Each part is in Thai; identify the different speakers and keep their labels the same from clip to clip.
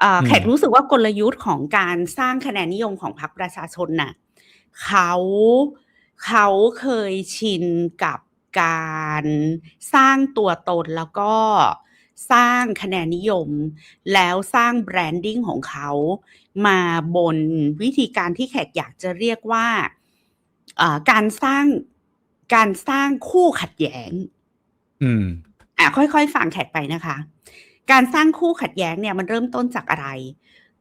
Speaker 1: เอ่อ
Speaker 2: อื
Speaker 1: แข
Speaker 2: ม
Speaker 1: กรู้สึกว่ากลยุทธ์ของการสร้างคะแนนนิยมของพรรคประชาชนน่ะเขาเขาเคยชินกับการสร้างตัวตนแล้วก็สร้างคะแนนนิยม แล้วสร้างแบรนดิ้งของเขามาบนวิธีการที่แขกอยากจะเรียกว่าเอ่อการสร้างการสร้างคู่ขัดแย้ง
Speaker 2: อืม
Speaker 1: อะค่อยๆฟังแขกไปนะคะ การสร้างคู่ขัดแย้งเนี่ยมันเริ่มต้นจากอะไร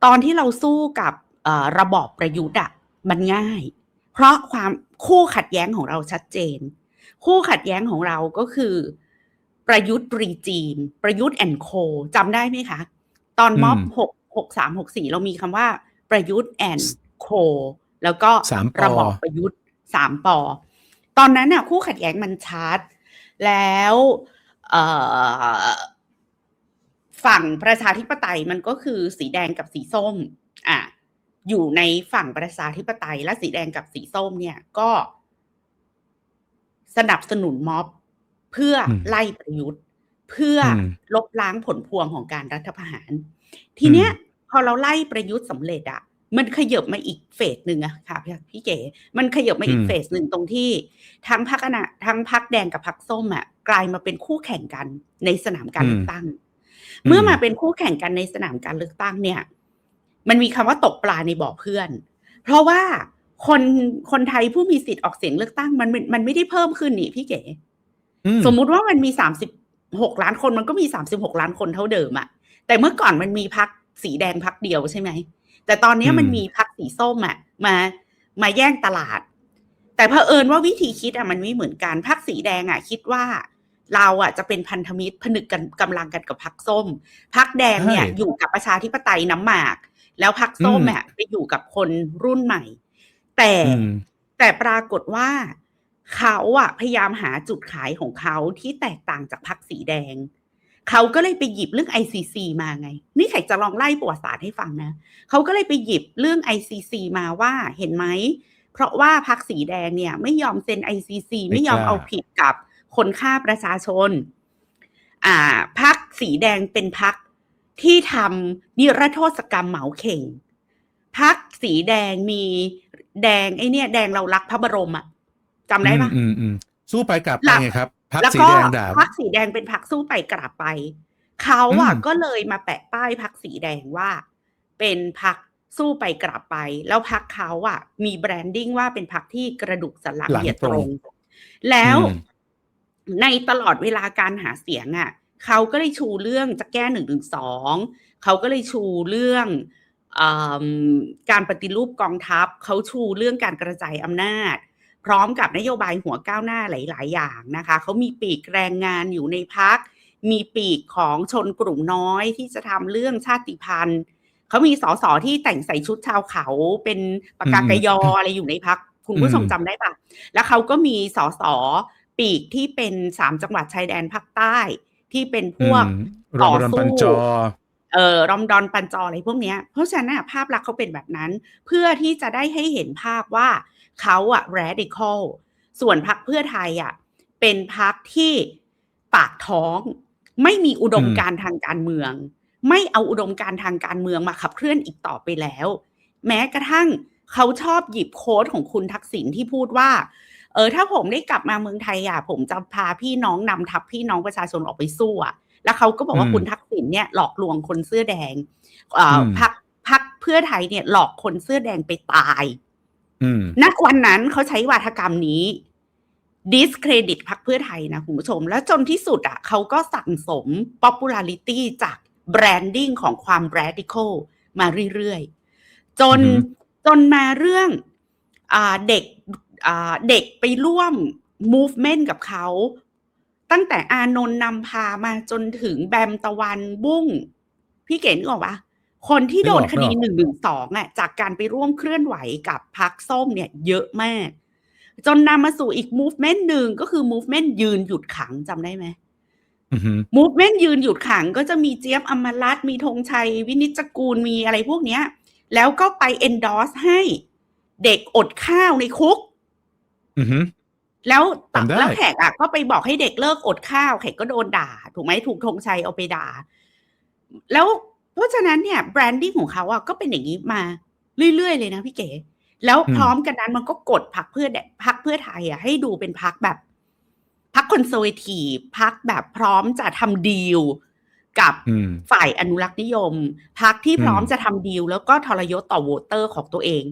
Speaker 1: ตอนที่เราสู้กับเอ่อระบอบประยุทธ์อะมันง่าย เพราะความคู่ขัดแย้งของเราชัดเจน คู่ขัดแย้งของเราก็คือประยุทธ์รีจีม ประยุทธ์แอนโคจำได้ไหมคะ ตอนม็อบ
Speaker 2: อืม
Speaker 1: หกหกสามหกสี่เรามีคำว่า ประยุทธ์แอนโคแล้วก็
Speaker 2: สามป
Speaker 1: ระบอบประยุทธ์สามปอ ตอนนั้นน่ะคู่ขัดแย้งมันชัด แล้วเอ่อ ฝั่งประชาธิปไตยมันก็คือสีแดงกับสีส้มอะอยู่ในฝั่งประชาธิปไตยและสีแดงกับสีส้มเนี่ยก็ สนับสนุนม็อบ เพื่ออ
Speaker 2: ม
Speaker 1: ไล่ประยุทธ์ เพื่ออ
Speaker 2: ม
Speaker 1: ลบล้างผลพวงของการรัฐประหาร ทีเนี้ย
Speaker 2: อืม
Speaker 1: พอเราไล่ประยุทธ์สำเร็จอะมันขยบมาอีกเฟสหนึ่งอะค่ะพี่พี่เก๋มันขยบมาอีก
Speaker 2: อืม
Speaker 1: เฟสหนึ่งตรงที่ทั้งพักอนาทั้งพักแดงกับพักส้มอะกลายมาเป็นคู่แข่งกันในสนามการเลือกตั้ง เมื่อมาเป็นคู่แข่งกันในสนามการเลือกตั้งเนี่ย มันมีคำว่าตกปลาในบ่อเพื่อน เพราะว่าคนคนไทยผู้มีสิทธิ์ออกเสียงเลือกตั้งมันมันมันไม่ได้เพิ่มขึ้นนี่พี่เก๋
Speaker 2: อืม
Speaker 1: สมมุติว่ามันมีสามสิบหกล้านคนมันก็มีสามสิบหกล้านคนเท่าเดิมอะแต่เมื่อก่อนมันมีพักสีแดงพักเดียวใช่ไหมแต่ตอนเนี้ย
Speaker 2: อืม
Speaker 1: มันมีพักสีส้มอะมามาแย่งตลาด แต่เผอิญว่าวิธีคิดอะมันไม่เหมือนกันพักสีแดงอะคิดว่า เราอะจะเป็นพันธมิตรผนึกกันกำลังกันกับพักส้มพักแดงเนี่ย
Speaker 2: ใช่
Speaker 1: อยู่กับประชาธิปไตยน้ำหมาก แล้วพักส้ม
Speaker 2: อืม
Speaker 1: อะไปอยู่กับคนรุ่นใหม่ แต่
Speaker 2: อืม
Speaker 1: แต่ปรากฏว่าเขาอะพยายามหาจุดขายของเขาที่แตกต่างจากพรรคสีแดง เขาก็เลยไปหยิบเรื่อง ICC มาไง นี่แขกจะลองไล่ประวัติศาสตร์ให้ฟังนะ เขาก็เลยไปหยิบเรื่อง ICC มาว่าเห็นไหม เพราะว่าพรรคสีแดงเนี่ย ไม่ยอมเซ็น ICC ไม่ยอม
Speaker 2: ไม่กล้า
Speaker 1: เอาผิดกับ คนฆ่าประชาชน อ่าพรรคสีแดงเป็นพรรคที่ทำนิรโทษกรรมเหมาเข่งพักสีแดงมีแดงไอเนี่ย แดงเรารักพระบรมอะจำได้ปะ
Speaker 2: อืมอืมอืมสู้ไปกลับไป
Speaker 1: หลัก
Speaker 2: ไงครับพัก
Speaker 1: แล้ว
Speaker 2: สี
Speaker 1: ก็
Speaker 2: แดงด่า
Speaker 1: พักสีแดงเป็นพักสู้ไปกลับไปเขาอะ
Speaker 2: อืม
Speaker 1: ก็เลยมาแปะป้ายพักสีแดงว่า เป็นพักสู้ไปกลับไป แล้วพักเขาอะมีแบรนดิ้งว่าเป็นพักที่กระดูกสันหลัง
Speaker 2: หลัง
Speaker 1: เหยียด
Speaker 2: ต
Speaker 1: ต
Speaker 2: ร
Speaker 1: รงงแล้ว
Speaker 2: อืม
Speaker 1: ในตลอดเวลาการหาเสียงอะเขาก็เลยชูเรื่องจะแก้หนึ่งหนึ่งสองเขาก็เลยชูเรื่องเอมการปฏิรูปกองทัพเขาชูเรื่องการกระจายอำนาจ พร้อมกับนโยบายหัวก้าวหน้าหลาย ๆ อย่างนะคะเขามีปีกแรงงานอยู่ในพักมีปีกของชนกลุ่มน้อยที่จะทำเรื่องชาติพันธุ์เขามีสสที่แต่งใส่ชุดชาวเขาเป็นปากกากยออะไรอยู่ในพักคุณผู้ชม
Speaker 2: อืม
Speaker 1: จำได้ปะแล้วเขาก็มีสส ปีกที่เป็นสามจังหวัดชายแดนภาคใต้ ที่เป็นพวก
Speaker 2: อืมร
Speaker 1: ต่
Speaker 2: อ
Speaker 1: อบ
Speaker 2: รอน
Speaker 1: สู้
Speaker 2: ปัญจอ
Speaker 1: เอ่อรอมดอนปันจออะไรพวกเนี้ยเพราะฉะนั้นน่ะภาพลักษณ์เขาเป็นแบบนั้น เพื่อที่จะได้ให้เห็นภาพว่าเขาอะ radical ส่วนพักเพื่อไทยอะเป็นพักที่ปากท้อง ไม่มีอุดมการณ์ทางการเมือง ไม่เอาอุดมการณ์ทางการเมืองมาขับเคลื่อนอีกต่อไปแล้ว แม้กระทั่งเขาชอบหยิบโค้ดของคุณทักษิณที่พูดว่า เออถ้าผมได้กลับมาเมืองไทยอะผมจะพาพี่น้องนำทัพพี่น้องประชาชนออกไปสู้อะแล้วเขาก็บอกว่า
Speaker 2: อืม
Speaker 1: คุณทักษิณเนี่ยหลอกลวงคนเสื้อแดงเอ่ออ
Speaker 2: ม
Speaker 1: พักพักเพื่อไทยเนี่ยหลอกคนเสื้อแดงไปตาย
Speaker 2: อืม
Speaker 1: ณวันนั้นเขาใช้วาทกรรมนี้ discredit พักเพื่อไทยนะคุณผู้ชม แล้วจนที่สุดอะเขาก็สั่งสม popularity จาก branding ของความ radical มาเรื่อยๆ จน
Speaker 2: อือฮึ
Speaker 1: จนมาเรื่องอ่าเด็กอ่า เด็กไปร่วม movement กับเขา ตั้งแต่อานนท์นำพามาจนถึงแบมตะวันบุ้ง พี่เก๋นึกออกปะคนที่โดนคดี
Speaker 2: นึกออก
Speaker 1: หนึ่งหนึ่งสองอะจากการไปร่วมเคลื่อนไหวกับพักส้มเนี่ยเยอะมาก จนนำมาสู่อีก movement หนึ่งก็คือ movement ยืนหยุดขังจำได้ไหม
Speaker 2: อือหือ
Speaker 1: movement ยืนหยุดขังก็จะมีเจี๊ยบอมรัตน์มีธงชัย วินิจกูลมีอะไรพวกเนี้ย แล้วก็ไป endorse ให้เด็กอดข้าวในคุก
Speaker 2: อือหือ
Speaker 1: แล้วต
Speaker 2: จำได้
Speaker 1: แล้วแขกอะก็ไปบอกให้เด็กเลิกอดข้าวแขกก็โดนด่า ถูกไหมถูกธงชัยเอาไปด่า แล้วราะฉะนั้นเนี่ยแบรนดิ้งของเขาอะก็เป็นอย่างนี้มาเรื่อยๆเลยนะพี่เก๋ แล้ว
Speaker 2: อืม
Speaker 1: พร้อมกันนั้นมันก็กดพักเพื่อพักเพื่อไทยอะให้ดูเป็นพักแบบพักคอนเซอร์เวทีฟพักแบบพร้อมจะทำดีลกับ
Speaker 2: อืม
Speaker 1: ฝ่ายอนุรักษ์นิยมพักที่พร้อม
Speaker 2: อืม
Speaker 1: จะทำดีลแล้วก็ทรยศต่อโหวตเตอร์ของตัวเอง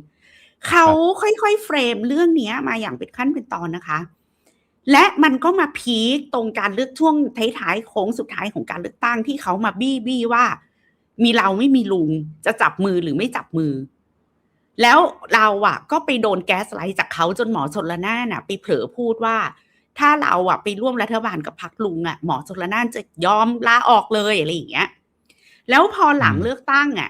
Speaker 1: เขาค่อยๆเฟรมเรื่องเนี้ยมาอย่างเป็นขั้นเป็นตอนนะคะ และมันก็มาพีคตรงการเลือกช่วงท้ายๆโค้งสุดท้ายของการเลือกตั้งที่เขามาบี้บี้ว่า มีเราไม่มีลุงจะจับมือหรือไม่จับมือ แล้วเราอะก็ไปโดนแก๊สไลท์จากเขาจนหมอชนละนานอะไปเผลอพูดว่า ถ้าเราอะไปร่วมรัฐบาลกับพักลุงอะหมอชนละนานจะยอมลาออกเลยอะไรอย่างเงี้ยแล้วพอหลัง
Speaker 2: อืม
Speaker 1: เลือกตั้งอะ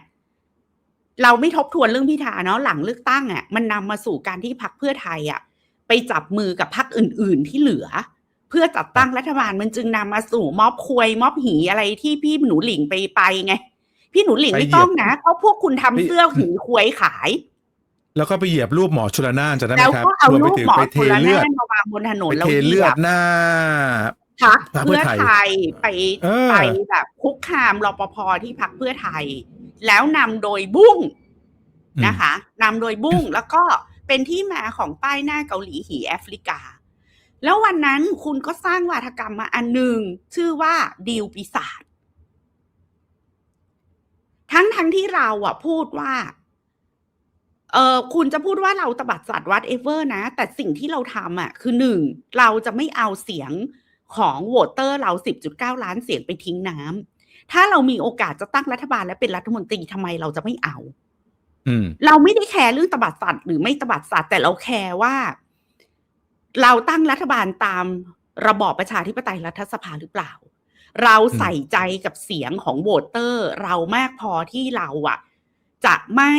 Speaker 1: เราไม่ทบทวนเรื่องพิธาเนาะหลังเลือกตั้งอะมันนำมาสู่การที่พักเพื่อไทยอะไปจับมือกับพักอื่น ๆ ที่เหลือ เพื่อจัดตั้งรัฐบาลมันจึงนำมาสู่ม็อบควยม็อบหีอะไรที่พี่หนูหลิงไปไปไง พี่หนูหลิง
Speaker 2: ไป
Speaker 1: ไม่
Speaker 2: เหยียบ
Speaker 1: ต้องนะเพราะพวกคุณทำ
Speaker 2: ไป
Speaker 1: เสื้อหีควยขาย
Speaker 2: แล้วก็ไปเหยียบรูปหมอชลนานจะได้ไหม
Speaker 1: แล้ว
Speaker 2: ครับ
Speaker 1: ก็เอา
Speaker 2: รวม
Speaker 1: รู
Speaker 2: ไป
Speaker 1: ป
Speaker 2: ถึง
Speaker 1: หมอ
Speaker 2: ไป
Speaker 1: โค
Speaker 2: เท
Speaker 1: ลา
Speaker 2: เลือ
Speaker 1: นา
Speaker 2: ด
Speaker 1: นมาวางบนถนน
Speaker 2: ไป
Speaker 1: แล้ว
Speaker 2: เท
Speaker 1: เห
Speaker 2: เลื
Speaker 1: ยี
Speaker 2: อยด
Speaker 1: บ
Speaker 2: หน้า
Speaker 1: พัก
Speaker 2: พรรคเพื่
Speaker 1: เพื่
Speaker 2: อ
Speaker 1: อ
Speaker 2: ไทย
Speaker 1: ไทยไป
Speaker 2: เออ
Speaker 1: ไปแบบคุกคามรปภที่พักเพื่อไทย แล้วนำโดยบุ้ง
Speaker 2: อืม
Speaker 1: นะคะนำโดยบุ้งแล้วก็เป็นที่มาของป้ายหน้าเกาหลีหีแอฟริกา แล้ววันนั้นคุณก็สร้างวาทกรรมมาอันหนึ่งชื่อว่าดีลปีศาจทั้งทั้งที่เราอะพูดว่าเออคุณจะพูดว่าเราตบัดสัตว์วัดเอเวอร์นะ แต่สิ่งที่เราทำอะ คือหนึ่งเราจะไม่เอาเสียงของโหวตเตอร์เรา10.9ล้านเสียงไปทิ้งน้ำ ถ้าเรามีโอกาสจะตั้งรัฐบาลและเป็นรัฐมนตรีทำไมเราจะไม่เอา
Speaker 2: อืม
Speaker 1: เราไม่ได้แคร์เรื่องตบัดสัตว์หรือไม่ตบัดสัตว์แต่เราแคร์ว่า เราตั้งรัฐบาลตามระบอบประชาธิปไตยรัฐสภาหรือเปล่า เราใส่ใจกับเสียงของโหวตเตอร์ เรามากพอที่เราอะจะไม่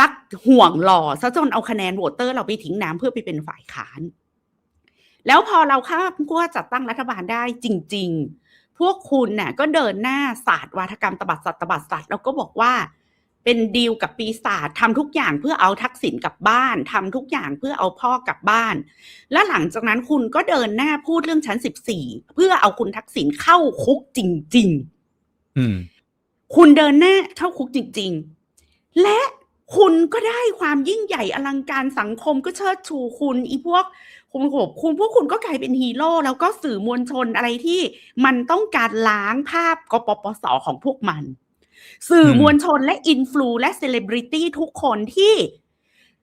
Speaker 1: รักห่วงหล่อซะจนเอาคะแนนโหวตเตอร์เราไปทิ้งน้ำเพื่อไปเป็นฝ่ายค้าน แล้วพอเราข้ามขั้วจัดตั้งรัฐบาลได้จริง ๆ พวกคุณน่ะก็เดินหน้าศาสตร์วาทกรรมตบัดสัตว์ตบัดสัตว์แล้วก็บอกว่าเป็นดีลกับปีศาจทำทุกอย่างเพื่อเอาทักษิณกลับบ้านทำทุกอย่างเพื่อเอาพ่อกลับบ้าน และหลังจากนั้นคุณก็เดินหน้าพูดเรื่องชั้นสิบสี่เพื่อเอาคุณทักษิณเข้าคุกจริงๆ
Speaker 2: อืม
Speaker 1: คุณเดินหน้าเข้าคุกจริง ๆ และคุณก็ได้ความยิ่งใหญ่อลังการสังคมก็เชิดชูคุณอีพวก คุณโหคุณพวกคุณก็กลายเป็นฮีโร่แล้วก็สื่อมวลชนอะไรที่มันต้องการล้างภาพกปปสของพวกมัน สื่อมวลชนและอินฟลูและเซเลบริตี้ทุกคนที่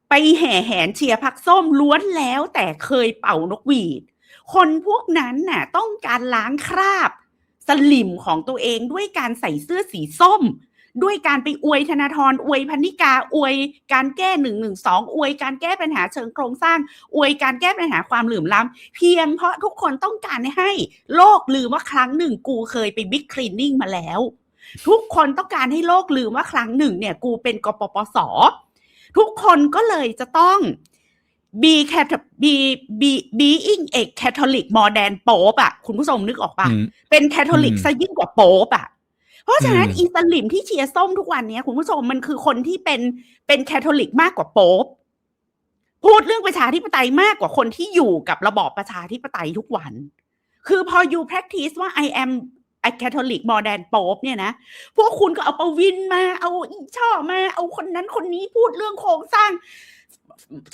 Speaker 1: ไปแห่แหนเชียร์พักส้มล้วนแล้วแต่เคยเป่านกหวีด คนพวกนั้นน่ะต้องการล้างคราบ สลิมของตัวเองด้วยการใส่เสื้อสีส้ม ด้วยการไปอวยธนาธรอวยพนิกาอวยการแก้หนึ่งหนึ่งสองอวยการแก้ปัญหาเชิงโครงสร้าง อวยการแก้ปัญหาความเหลื่อมล้ำเพียงเพราะทุกคนต้องการให้โลกลืมว่าครั้งหนึ่งกูเคยไปบิ๊กคลีนนิ่งมาแล้ว ทุกคนต้องการให้โลกลืมว่าครั้งหนึ่งเนี่ยกูเป็นกปปส ทุกคนก็เลยจะต้อง be cat be be being a Catholic more than Pope อะคุณผู้ชมนึกออกปะ
Speaker 2: อืม
Speaker 1: เป็นแคทอลิก
Speaker 2: อืม
Speaker 1: ซะยิ่งกว่าโป๊ปอะ เพราะฉะนั้น
Speaker 2: อืม
Speaker 1: อีสลิมที่เชียร์ส้มทุกวันเนี้ยคุณผู้ชมมันคือคนที่เป็นเป็นแคทอลิกมากกว่าโป๊ปพูดเรื่องประชาธิปไตยมากกว่าคนที่อยู่กับระบอบประชาธิปไตยทุกวัน คือพอ you practice ว่า I am a Catholic more than Pope เนี่ยนะ พวกคุณก็เอาประวินมา เอาอีช่อมา เอาคนนั้นคนนี้พูดเรื่องโครงสร้าง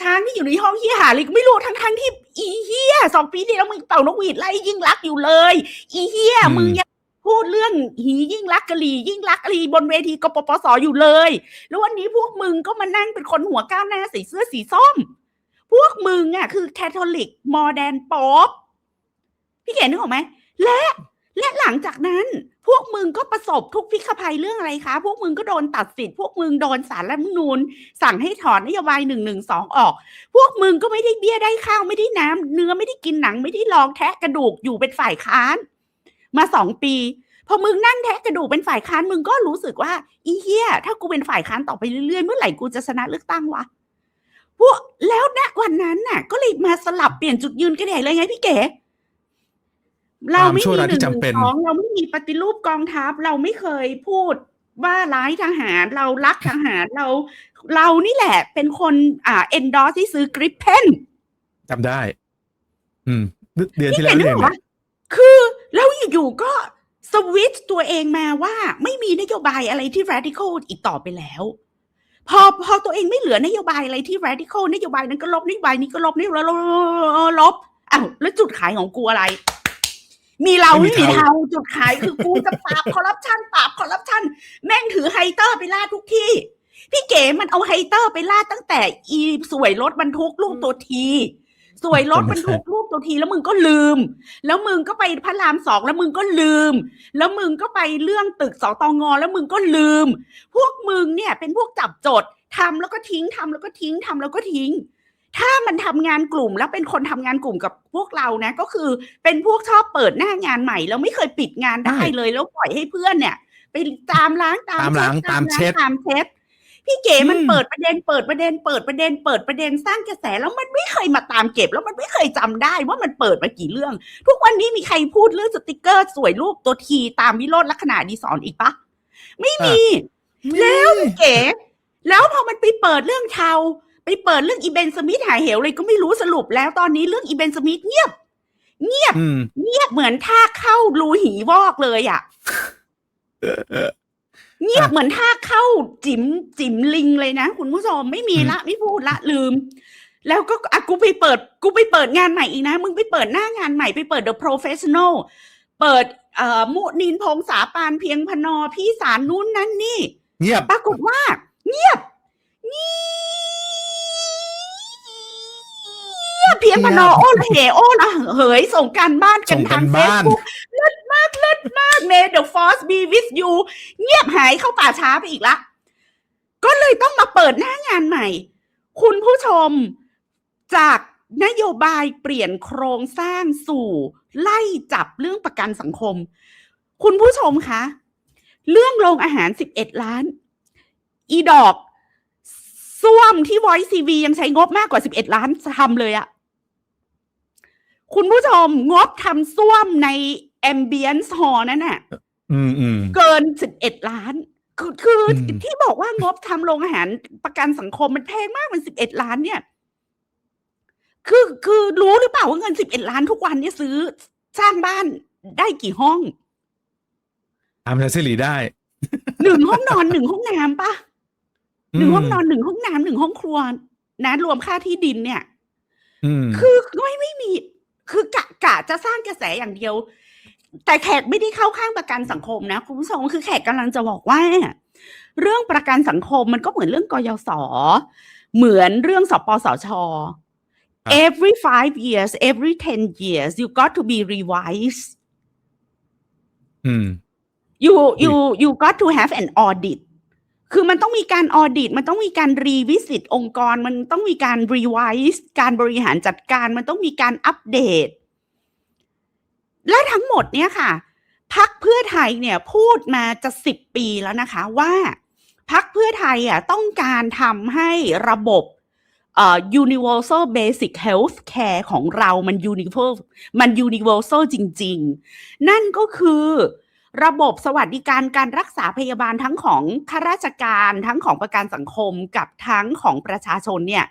Speaker 1: ช้างที่อยู่ในห้องเฮียหาเลยไม่รู้ทั้งทั้งๆที่ อีเฮียสองปีที่แล้วมึงเป่านกหวีดไล่ยิ่งรักษณ์อยู่เลย อีเฮีย
Speaker 2: อืม
Speaker 1: มึงยัง พูดเรื่องหียิ่งรักกะหรี่ยิ่งรักกะหรี่บนเวทีกปปสอยู่เลย แล้ววันนี้พวกมึงก็มานั่งเป็นคนหัวก้าวหน้าใส่เสื้อสีส้ม พวกมึงอะคือแคทอลิกมอร์แดนป๊อปพี่เก๋นึกออกไหมและและหลังจากนั้นพวกมึงก็ประสบทุกพิกภัยเรื่องอะไรคะ พวกมึงก็โดนตัดสิทธิ์พวกมึงโดนสารรัฐมนูญสั่งให้ถอนนโยบายหนึ่งหนึ่งสองออก พวกมึงก็ไม่ได้เบี้ยได้ข้าวไม่ได้น้ำเนื้อไม่ได้กินหนังไม่ได้ลองแทะกระดูกอยู่เป็นฝ่ายค้าน มาสองปีพอมึงนั่งแทะกระดูกเป็นฝ่ายค้านมึงก็รู้สึกว่าอีเหี้ยถ้ากูเป็นฝ่ายค้านต่อไปเรื่อยๆเมื่อไหร่กูจะชนะเลือกตั้งวะพวกแล้วณวันนั้นน่ะ ก็เลยมาสลับเปลี่ยนจุดยืนกันใหญ่เลยไงพี่เก๋เราไม่
Speaker 2: ตามช่วง
Speaker 1: มี
Speaker 2: เวลา
Speaker 1: ห
Speaker 2: ที่
Speaker 1: นึ่ง
Speaker 2: จำเป็น
Speaker 1: สองเราไม่มีปฏิรูปกองทัพ เราไม่เคยพูดว่าร้ายทหารเรารักทหารเรา เรานี่แหละ เป็นคนอ่า endorse ที่ซื้อกริปเพน
Speaker 2: จำได้ อืม เดือนที่
Speaker 1: พี่
Speaker 2: แล้
Speaker 1: เห็
Speaker 2: วน
Speaker 1: นึก
Speaker 2: เอ
Speaker 1: องอก
Speaker 2: เนี่
Speaker 1: ว่ายคือแล้ว อยู่ๆก็สวิตช์ตัวเองมาว่าไม่มีนโยบายอะไรที่ radical อีกต่อไปแล้ว พอพอตัวเองไม่เหลือนโยบายอะไรที่ radical นโยบายนั้นก็ลบนโยบายนี้ก็ลบนโยบายลบลบอ้าวแล้วจุดขายของกูอะไร มีเรา
Speaker 2: ไม่
Speaker 1: มี
Speaker 2: เทา
Speaker 1: เทาจุดขายคือกูจะปราบคอร์รัปชันปราบคอร์รัปชันแม่งถือไฮเตอร์ไปล่าทุกที่ พี่เก๋มันเอาไฮเตอร์ไปล่าตั้งแต่อีสวยรถบรรทุกลูกตัวที สวยรถบรรทุกลูกตัวทีแล้วมึงก็ลืม แล้วมึงก็ไปพระรามสองแล้วมึงก็ลืม แล้วมึงก็ไปเรื่องตึกสตงแล้วมึงก็ลืม พวกมึงเนี่ยเป็นพวกจับจดทำแล้วก็ทิ้งทำแล้วก็ทิ้งทำแล้วก็ทิ้ง ถ้ามันทำงานกลุ่มแล้วเป็นคนทำงานกลุ่มกับพวกเรานะ ก็คือเป็นพวกชอบเปิดหน้างานใหม่แล้วไม่เคยปิดงานได้
Speaker 2: ใช่
Speaker 1: เลย แล้วปล่อยให้เพื่อนเนี่ย ไปตามล้างตาม
Speaker 2: ตามล้าง
Speaker 1: ช็ด
Speaker 2: ตามเช็ด
Speaker 1: ตามเช็ด พี่เก๋มัน
Speaker 2: อืม
Speaker 1: เปิดประเด็นเปิดประเด็นเปิดประเด็นเปิดประเด็นสร้างกระแสแล้วมันไม่เคยมาตามเก็บ แล้วมันไม่เคยจำได้ว่ามันเปิดมากี่เรื่อง ทุกวันนี้มีใครพูดเรื่องสติกเกอร์สวยรูปตัวทีตามวิโรจน์ลักษณะดีสอนอีกปะไม่มี แล้วพี่เก๋แล้วพอมันไปเปิดเรื่องชาวไปเปิดเรื่องอีเบนสมิธหายเหวเลยก็ไม่รู้สรุปแล้วตอนนี้เรื่องอีเบนสมิธเงียบ เงียบ
Speaker 2: อืม
Speaker 1: เงียบเหมือนท่าเข้ารูหีวอกเลยอะ เงียบเหมือนท่าเข้าจิ๋มจิ๋มลิงเลยนะ คุณผู้ชมไม่มีละไม่พูดละลืม แล้วก็อะกูไปเปิด กูไปเปิดงานใหม่อีกนะ มึงไปเปิดหน้างานใหม่ไปเปิด The Professional เปิดเอ่อมุนินพงษาปานเพียงพนอพี่สารนู้นนั่นนี่
Speaker 2: เงียบ
Speaker 1: ปรากฏว่า เงียบเงียบเพียงพนอโอ้ละเหโอ้ละเหยส่งการบ้านกัน
Speaker 2: ส่งกั
Speaker 1: ทาง
Speaker 2: น
Speaker 1: เฟ
Speaker 2: บ้า
Speaker 1: ซ
Speaker 2: น
Speaker 1: บุ๊ก เลิศมากเลิศมาก May the force be with you เงียบหายเข้าป่าช้าไปอีกละ ก็เลยต้องมาเปิดหน้างานใหม่ คุณผู้ชมจากนโยบายเปลี่ยนโครงสร้างสู่ไล่จับเรื่องประกันสังคม คุณผู้ชมคะ เรื่องโรงอาหาร 11 ล้าน อีดอกส้วมที่ Voice CV ยังใช้งบมากกว่า 11 ล้านทำเลยอะคุณผู้ชมงบทำส้วมใน Ambience Hall นั่นน่ะ
Speaker 2: อืมอืม
Speaker 1: เกิน11ล้าน คือคืออ
Speaker 2: ม
Speaker 1: ที่บอกว่างบทำโรงอาหารประกันสังคมมันแพงมากมัน11ล้านเนี่ย คือคือรู้หรือเปล่าว่าเงิน11ล้านทุกวันเนี่ยซื้อสร้างบ้านได้กี่ห้อง
Speaker 2: ทำทัศลีได้
Speaker 1: หนึ่งห้องนอนหนึ่งห้องน้ำปะหนึ่งห้องนอนหนึ่งห้องน้ำหนึ่งห้องครัวนะรวมค่าที่ดินเนี่ย
Speaker 2: อืม
Speaker 1: คือไม่ไม่มี คือกะกะจะสร้างกระแสอย่างเดียว แต่แขกไม่ได้เข้าข้างประกันสังคมนะคุณผู้ชมคือแขกกำลังจะบอกว่า เรื่องประกันสังคมมันก็เหมือนเรื่องกยศเหมือนเรื่องสปสช every five years every ten years you got to be revised
Speaker 2: อืม
Speaker 1: you you you got to have an audit คือมันต้องมีการออดิต มันต้องมีการรีวิสิตองค์กร มันต้องมีการรีไวซ์การบริหารจัดการ มันต้องมีการอัปเดต และทั้งหมดเนี่ยค่ะพักเพื่อไทยเนี่ยพูดมาจะสิบปีแล้วนะคะว่าพักเพื่อไทยอะต้องการทำให้ระบบเอ่อ universal basic health care ของเรามัน universal มัน universal จริง ๆ นั่นก็คือระบบสวัสดิการการรักษาพยาบาลทั้งของข้าราชการทั้งของประกันสังคมกับทั้งของประชาชนเนี่ย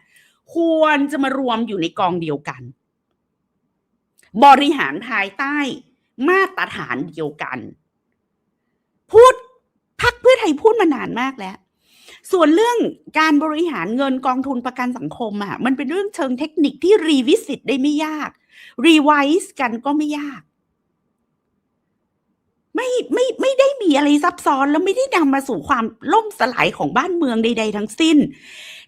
Speaker 1: ควรจะมารวมอยู่ในกองเดียวกัน บริหารภายใต้มาตรฐานเดียวกัน พูดพักเพื่อไทยพูดมานานมากแล้ว ส่วนเรื่องการบริหารเงินกองทุนประกันสังคมอะมันเป็นเรื่องเชิงเทคนิคที่รีวิสิตได้ไม่ยาก รีไวซ์กันก็ไม่ยาก ไม่ไม่ไม่ได้มีอะไรซับซ้อนแล้วไม่ได้นำมาสู่ความล่มสลายของบ้านเมืองใด ๆ ทั้งสิ้น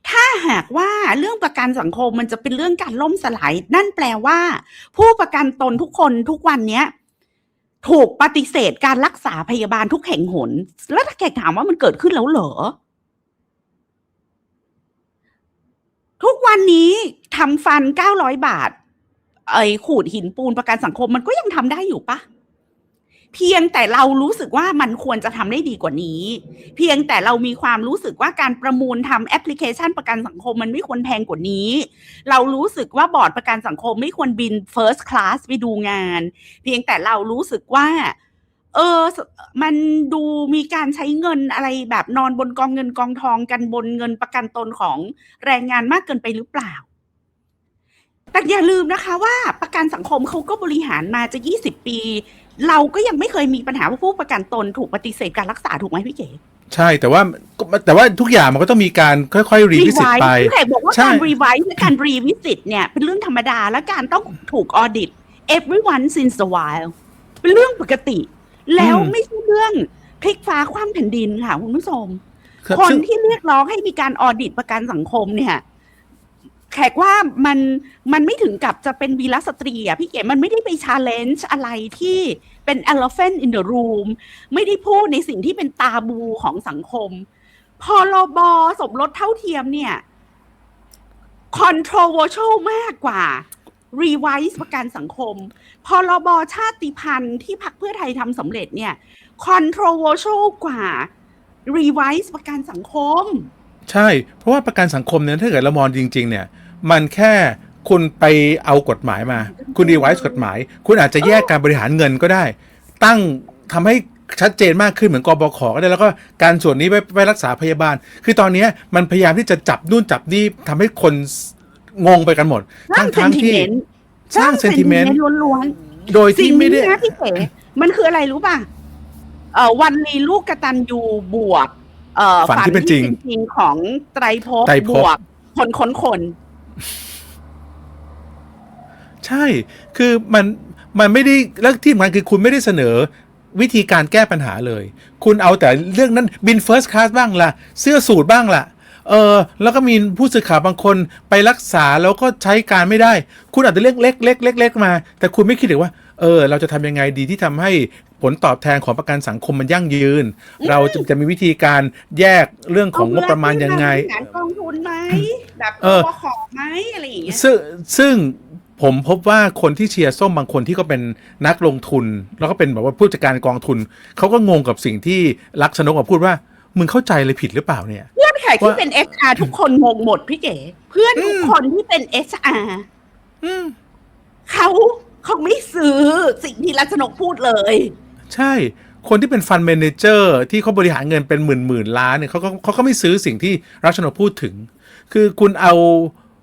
Speaker 1: ถ้าหากว่าเรื่องประกันสังคมมันจะเป็นเรื่องการล่มสลาย นั่นแปลว่า ผู้ประกันตนทุกคนทุกวันเนี้ยถูกปฏิเสธการรักษาพยาบาลทุกแห่งหน แล้วถ้าแขกถามว่ามันเกิดขึ้นแล้วเหรอ ทุกวันนี้ทำฟันเก้าร้อยบาท ไอ้ขูดหินปูนประกันสังคมมันก็ยังทำได้อยู่ปะ เพียงแต่เรารู้สึกว่ามันควรจะทำได้ดีกว่านี้ เพียงแต่เรามีความรู้สึกว่าการประมูลทำแอปพลิเคชันประกันสังคมมันไม่ควรแพงกว่านี้ เรารู้สึกว่าบอร์ดประกันสังคมไม่ควรบิน First Class ไปดูงาน เพียงแต่เรารู้สึกว่า เออ มันดูมีการใช้เงินอะไรแบบนอนบนกองเงินกองทองกันบนเงินประกันตนของแรงงานมากเกินไปหรือเปล่าแต่อย่าลืมนะคะว่าประกันสังคมเขาก็บริหารมาจะ 20 ปี เราก็ยังไม่เคยมีปัญหาว่าผู้ประกันตนถูกปฏิเสธการรักษาถูกไหมพี่เก๋
Speaker 2: ใช่แต่ว่าแต่ว่าทุกอย่างมันก็ต้องมีการค่อยๆรีวิสิตไป
Speaker 1: พี่เก๋บอกว่า
Speaker 2: ใช่
Speaker 1: การรีไวซ์และการรีวิสิตเนี่ยเป็นเรื่องธรรมดาและการต้องถูกออดิต everyone since a while เป็นเรื่องปกติ แล้วไม่ใช่เรื่องพลิกฟ้าคว่ำแผ่นดินค่ะคุณผู้ชม
Speaker 2: ครับ
Speaker 1: คน
Speaker 2: ซึ่ง
Speaker 1: ที่เรียกร้องให้มีการออดิตประกันสังคมเนี่ย แขกว่ามันมันไม่ถึงกับจะเป็นวีรสตรีอะพี่เก๋มันไม่ได้ไปชาเลนจ์อะไรที่เป็น elephant in the room ไม่ได้พูดในสิ่งที่เป็นตาบูของสังคม พอรบสมรสเท่าเทียมเนี่ย controversial มากกว่า revise ประกันสังคมพอรบชาติพันธุ์ที่พรรคเพื่อไทยทำสำเร็จเนี่ย controversial กว่า revise ประกันสังคม
Speaker 2: ใช่ เพราะว่าประกันสังคมเนี่ยถ้าเกิดเรามองจริง ๆ เนี่ย มันแค่คุณไปเอากฎหมายมา คุณดีไวซ์กฎหมาย คุณอาจจะแยกการบริหารเงินก็ได้ ตั้งทำให้ชัดเจนมากขึ้นเหมือนกบขก็ได้แล้วก็การส่วนนี้ไปไปรักษาพยาบาล คือตอนเนี้ยมันพยายามที่จะจับนู่นจับนี่ทำให้คนงงไปกันหมด
Speaker 1: สร้าง
Speaker 2: ทั้งๆที่
Speaker 1: sentiment
Speaker 2: สร้างเซนติเมนต์
Speaker 1: ล้วน
Speaker 2: โดย
Speaker 1: ๆสิ่
Speaker 2: ที่
Speaker 1: ง
Speaker 2: ไม่
Speaker 1: นี้
Speaker 2: ได้
Speaker 1: นะพี่เก๋มันคืออะไรรู้ป่ะเอ่อวันลีลูกกตันยูบวก เอ่อ
Speaker 2: ฝันที่เป็นจริง
Speaker 1: จริงของไตรภพ
Speaker 2: ไตรภ
Speaker 1: บ
Speaker 2: พ
Speaker 1: วกคนค้นคน
Speaker 2: ใช่ คือมันมันไม่ได้แล้วที่สำคัญคือคุณไม่ได้เสนอวิธีการแก้ปัญหาเลย คุณเอาแต่เรื่องนั้นบินเฟิร์สคลาสบ้างละเสื้อสูทบ้างละเออ แล้วก็มีผู้สื่อข่าวบางคนไปรักษาแล้วก็ใช้การไม่ได้ คุณอาจจะเลือกเล็กเล็กเล็กเล็กมา แต่คุณไม่คิดถึงว่า เออ เราจะทำยังไงดีที่ทำให้ ผลตอบแทนของประกันสังคมมันยั่งยืน เราจะจะมีวิธีการแยกเรื่องของงบประมาณยังไง
Speaker 1: เอาเงินที่มาบริหารกองทุนไหมแบบ
Speaker 2: เออ
Speaker 1: ปขอไหมอะไรอย่างเงี้ย
Speaker 2: ซึ่งซึ่งผมพบว่าคนที่เชียร์ส้มบางคนที่ก็เป็นนักลงทุน แล้วก็เป็นแบบว่าผู้จัดการกองทุน เขาก็งงกับสิ่งที่ลักษณกมาพูดว่ามึงเข้าใจเลยผิดหรือเปล่าเนี่ย
Speaker 1: เพื่อนแขกที่
Speaker 2: ว่า
Speaker 1: เป็น HR ทุกคนงงหมดพี่เก๋เพื่อนทุกคนที่เป็น HR
Speaker 2: อืม
Speaker 1: เขาเขาไม่ซื้อสิ่งที่รัชนกพูดเลย
Speaker 2: ใช่ คนที่เป็นฟันเมนเจอร์ที่เขาบริหารเงินเป็นหมื่นหมื่นล้านเนี่ยเขาก็เขาก็ไม่ซื้อสิ่งที่รัชนกพูดถึง คือคุณเอา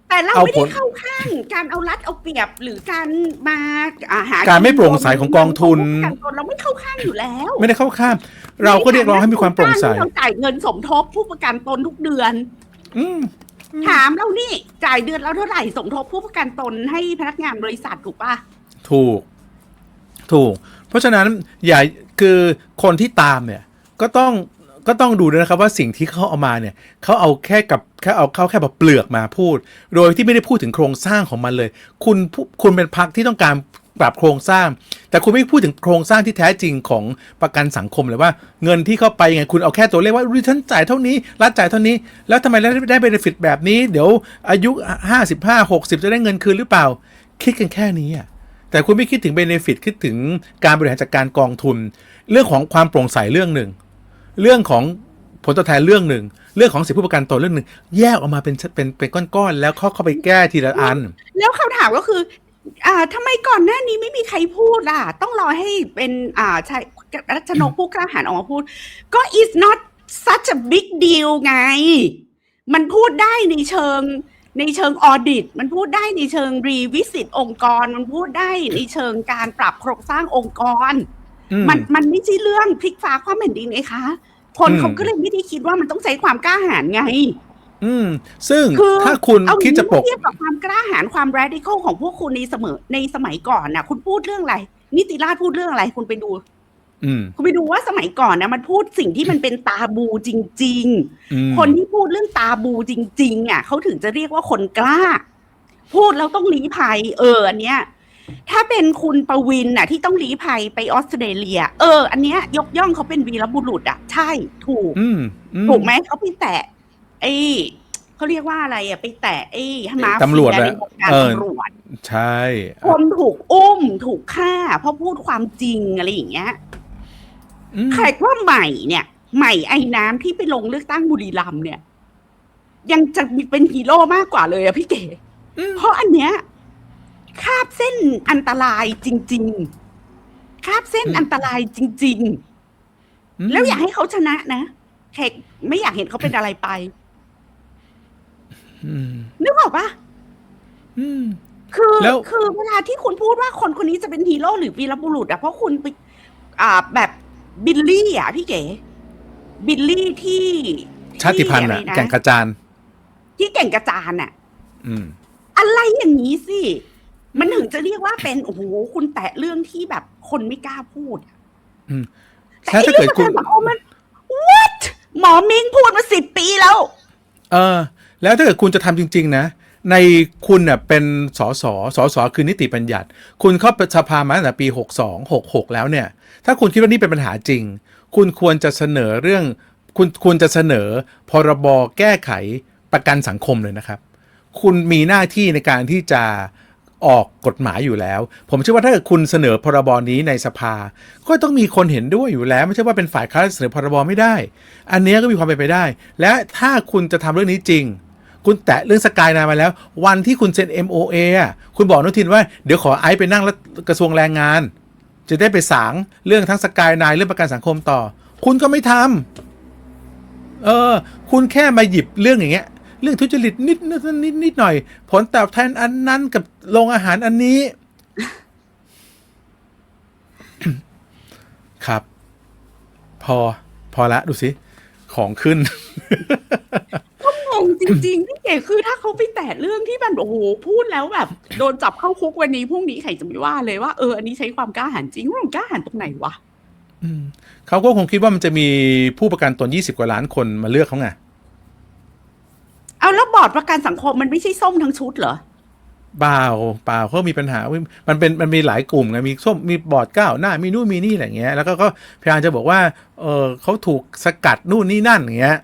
Speaker 1: แต่เรา
Speaker 2: เอา
Speaker 1: ไม่
Speaker 2: ผ
Speaker 1: ได้
Speaker 2: ล
Speaker 1: เข้าข้างการเอารัดเอาเปรียบหรือการมาอ่าหา
Speaker 2: การไม่โปร่งใสของกองทุน
Speaker 1: ของผู้ประกันตนเราไม่เข้าข้างอยู่แล้ว
Speaker 2: ไม่ได้เข้าข้ามเราก็เรียกร้องให้มีความโปร่งใส
Speaker 1: เราจ่ายเงินสมทบผู้ประกันตนทุกเดือน
Speaker 2: อืม
Speaker 1: ถามเรานี่จ่ายเดือนแล้วเท่าไหร่สมทบผู้ประกันตนให้พนักงานบริษัทถูกปะ
Speaker 2: ถูก ถูก เพราะฉะนั้นอย่าคือคนที่ตามเนี่ยก็ต้องก็ต้องดูด้วยนะครับว่าสิ่งที่เขาเอามาเนี่ยเขาเอาแค่กับแค่เอาเข้าแค่แบบเปลือกมาพูด โดยที่ไม่ได้พูดถึงโครงสร้างของมันเลย คุณคุณเป็นพักที่ต้องการปรับโครงสร้าง แต่คุณไม่พูดถึงโครงสร้างที่แท้จริงของประกันสังคมเลยว่าเงินที่เข้าไปยังไงคุณเอาแค่ตัวเลขว่าริฉันจ่ายเท่านี้รัฐจ่ายเท่านี้ แล้วทำไมได้ได้เบนฟิตแบบนี้ เดี๋ยวอายุ 55 60 จะได้เงินคืนหรือเปล่า คิดกันแค่นี้อะ แต่คุณไม่คิดถึงเบนฟิตคิดถึงการบริหารจัดการกองทุน เรื่องของความโปร่งใสเรื่องหนึ่ง เรื่องของผลตอบแทนเรื่องหนึ่ง เรื่องของสิทธิผู้ประกันตนเรื่องหนึ่ง แยกออกมาเป็นเป็นเป็นก้อนๆแล้วเข้าเข้าไปแก้ทีละอัน
Speaker 1: แล้วคำถามก็คือ อ่าทำไมก่อนหน้านี้ไม่มีใครพูดล่ะ ต้องรอให้เป็นอ่าใช่รัชนกผู้กล้าหาญออกมาพูด ก็ is not such a big deal ไง มันพูดได้ในเชิง ในเชิงออดิต มันพูดได้ในเชิงรีวิสิตองค์กร มันพูดได้ในเชิงการปรับโครงสร้างองค์กร
Speaker 2: อืม
Speaker 1: มันมันไม่ใช่เรื่องพลิกฟ้าความแผ่นดินไงคะ คน
Speaker 2: อืม
Speaker 1: เขาก็เลยไม่ได้คิดว่ามันต้องใช้ความกล้าหาญไง
Speaker 2: อืม ซึ่ง
Speaker 1: คือ
Speaker 2: ถ้าคุณ
Speaker 1: เอา
Speaker 2: คิดจะปก
Speaker 1: เทียบกับความกล้าหาญความ radical ของพวกคุณในเสมอในสมัยก่อนนะคุณพูดเรื่องอะไรนิติราชพูดเรื่องอะไรคุณไปดู
Speaker 2: อืม
Speaker 1: คุณไปดูว่าสมัยก่อนนะมันพูดสิ่งที่มันเป็นตาบูจริง
Speaker 2: อืม
Speaker 1: ๆคนที่พูดเรื่องตาบูจริง ๆ อะเขาถึงจะเรียกว่าคนกล้า พูดแล้วต้องลี้ภัย เอออันเนี้ย ถ้าเป็นคุณประวินน่ะ ที่ต้องลี้ภัยไปออสเตรเลีย เออ อันเนี้ย ยกย่องเขาเป็นวีรบุรุษอะใช่ถูก
Speaker 2: อืมอื
Speaker 1: ถูกไหมเขาไปแตะไอ้เขาเรียกว่าอะไรอะไปแตะไอ้มาเฟีย
Speaker 2: ตำรวจ
Speaker 1: ใน
Speaker 2: อะ
Speaker 1: วงการ
Speaker 2: เออ
Speaker 1: ตำรวจ
Speaker 2: ใช่
Speaker 1: คนถูกอุ้มถูกฆ่า เพราะพูดความจริงอะไรอย่างเงี้ย
Speaker 2: อืม
Speaker 1: ใครว่าใหม่เนี่ย ใหม่ไอ้น้ำที่ไปลงเลือกตั้งบุรีรัมย์เนี่ย ยังจะมีเป็นฮีโร่มากกว่าเลยอะพี่เก๋
Speaker 2: อืม
Speaker 1: เพราะอันเนี้ยคาบเส้นอันตรายจริง ๆ คาบเส้นอันตรายจริง ๆ แล้วอยากให้เขาชนะนะแขกไม่อยากเห็นเขาเป็นอะไรไป
Speaker 2: อืม
Speaker 1: นึกออกปะ
Speaker 2: อืม
Speaker 1: คือ
Speaker 2: แล้ว
Speaker 1: คือเวลาที่คุณพูดว่าคนคนนี้จะเป็นฮีโร่หรือวีรบุรุษอะเพราะคุณไปอ่าแบบ บิลลี่อะพี่เก๋บิลลี่ที่
Speaker 2: ชาติพันธุ์อะ
Speaker 1: ที่ไร
Speaker 2: แก่งกระจาน
Speaker 1: ที่แก่งกระจานอะ
Speaker 2: อืม
Speaker 1: อะไรอย่างนี้สิ มันถึงจะเรียกว่าเป็นโอ้โหคุณแตะเรื่องที่แบบคนไม่กล้าพูดอะ
Speaker 2: อืม
Speaker 1: แต่
Speaker 2: ถ้า
Speaker 1: ไอ้
Speaker 2: ถ้า
Speaker 1: เรื่
Speaker 2: เกิ
Speaker 1: อ
Speaker 2: ด
Speaker 1: ง
Speaker 2: คุณ
Speaker 1: การสังคมมัน what หมอมิงพูดมาสิบปีแล้ว
Speaker 2: เออ แล้วถ้าเกิดคุณจะทำจริง ๆ นะ ในคุณเน่ะเป็นสสสสคือนิติบัญญัติ คุณเข้าสภามาตั้งแต่ปี 62 66 แล้วเนี่ย ถ้าคุณคิดว่านี่เป็นปัญหาจริง คุณควรจะเสนอเรื่อง คุณควรจะเสนอพรบแก้ไขประกันสังคมเลยนะครับ คุณมีหน้าที่ในการที่จะออกกฎหมายอยู่แล้ว ผมเชื่อว่าถ้าเกิดคุณเสนอพรบนี้ในสภา ก็ต้องมีคนเห็นด้วยอยู่แล้ว ไม่ใช่ว่าเป็นฝ่ายค้านเสนอพรบไม่ได้ อันนี้ก็มีความเป็นไปได้ และถ้าคุณจะทำเรื่องนี้จริง คุณแตะเรื่องสกายนายมาแล้ว วันที่คุณเซ็น MOA อะคุณบอกอนุทินว่าเดี๋ยวขอไอซ์ไปนั่งรัฐกระทรวงแรงงาน จะได้ไปสางเรื่องทั้งสกายนายเรื่องประกันสังคมต่อ คุณก็ไม่ทำเออ คุณแค่มาหยิบเรื่องอย่างเงี้ย เรื่องทุจริตนิดนิดนิดนิดหน่อย ผลตอบแทนอันนั้นกับโรงอาหารอันนี้ ครับ พอพอละดูสิ ของขึ้น
Speaker 1: งงจริงๆพี่เก๋คือถ้าเขาไปแตะเรื่องที่มันโอ้โหพูดแล้วแบบ โดนจับเข้าคุกวันนี้พรุ่งนี้ใครจะไม่ว่าเลยว่าเอออันนี้ใช้ความกล้าหาญจริงว่ามันกล้าหาญตรงไหนวะ
Speaker 2: อืมเขาก็คงคิดว่ามันจะมีผู้ประกันตน20กว่าล้านคนมาเลือกเขาไง
Speaker 1: เอาแล้วบอร์ดประกันสังคมมันไม่ใช่ส้มทั้งชุดเหรอ
Speaker 2: เปล่าเปล่าเขามีปัญหาเว้ยมันเป็น มันมีหลายกลุ่มไง มีส้ม มีบอร์ดก้าวหน้า มีนู่นมีนี่อะไรเงี้ย แล้วก็ก็พยายามจะบอกว่า เออเขาถูกสกัดนู่นนี่นั่นอย่างเงี้ย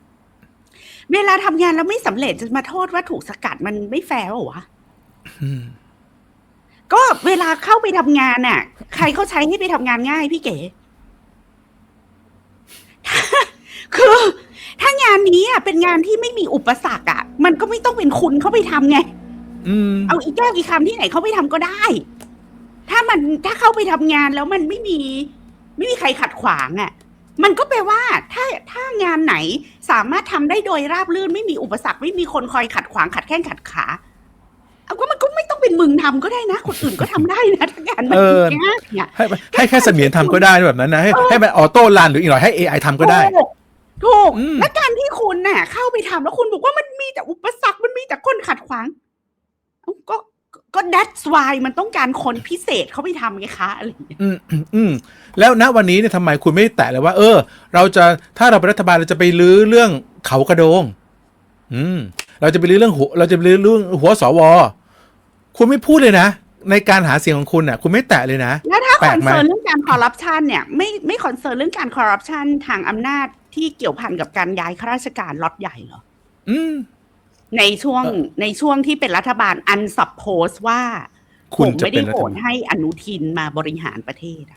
Speaker 1: เวลาทำงานแล้วไม่สำเร็จจะมาโทษว่าถูกสกัดมันไม่แฟร์เหรอวะ
Speaker 2: อืม
Speaker 1: ก็เวลาเข้าไปทำงานน่ะ ใครเขาใช้ให้ไปทำงานง่ายพี่เก๋ คือ ถ้างานนี้อะเป็นงานที่ไม่มีอุปสรรคอะ มันก็ไม่ต้องเป็นคุณเข้าไปทำไง
Speaker 2: อืม
Speaker 1: เอาอีแก้วอีคำที่ไหนเข้าไปทำก็ได้ ถ้ามันถ้าเข้าไปทำงานแล้วมันไม่มี ไม่มีใครขัดขวางอะ มันก็แปลว่าถ้าถ้างานไหนสามารถทำได้โดยราบรื่นไม่มีอุปสรรคไม่มีคนคอยขัดขวางขัดแข้งขัดขาเอาก็มันก็ไม่ต้องเป็นมึงทำก็ได้นะ คนอื่นก็ทำได้นะถ้างานมัน
Speaker 2: เออ
Speaker 1: ง่ายเนี่ย
Speaker 2: ให้ให้แค่เสมียนทำก็ได้แบบนั้นนะ ให้ให้มันออโต้รันหรืออีกหน่อยให้ AI ทำก็ได้
Speaker 1: ถูกถูก
Speaker 2: อืม
Speaker 1: และการที่คุณน่ะ เข้าไปทำแล้วคุณบอกว่ามันมีแต่อุปสรรคมันมีแต่คนขัดขวางเอ้าก็ ก็ that's why มันต้องการคนพิเศษเข้าไปทำไงคะอะไรอย่างเงี้ย
Speaker 2: อืมอืมอืมแล้วณวันนี้เนี่ยทำไมคุณไม่แตะเลยว่า เออ เราจะถ้าเราเป็นรัฐบาลเราจะไปลื้อเรื่องเขากระโดง อืม เราจะไปลื้อเรื่องหัวเราจะไปลื้อเรื่องหัวสวคุณไม่พูดเลยนะ ในการหาเสียงของคุณน่ะ คุณไม่แตะเลยนะ
Speaker 1: แล้วถ้า
Speaker 2: แป
Speaker 1: ค
Speaker 2: ล
Speaker 1: อกน
Speaker 2: ไหม
Speaker 1: เซิร์นเรื่องการคอร์รัปชันเนี่ยไม่ไม่คอนเซิร์นเรื่องการคอร์รัปชันทางอำนาจที่เกี่ยวพันกับการย้ายข้าราชการล็อตใหญ่เหรอ
Speaker 2: อืม
Speaker 1: ในช่วง
Speaker 2: เออ
Speaker 1: ในช่วงที่เป็นรัฐบาลอันสับโพสว่า
Speaker 2: คุณ
Speaker 1: ผม
Speaker 2: จะ
Speaker 1: ไม่
Speaker 2: เป็
Speaker 1: ได้
Speaker 2: นรั
Speaker 1: โห
Speaker 2: ฐ
Speaker 1: ว
Speaker 2: บา
Speaker 1: ต
Speaker 2: ล
Speaker 1: ให้อนุทินมาบริหารประเทศนะคะ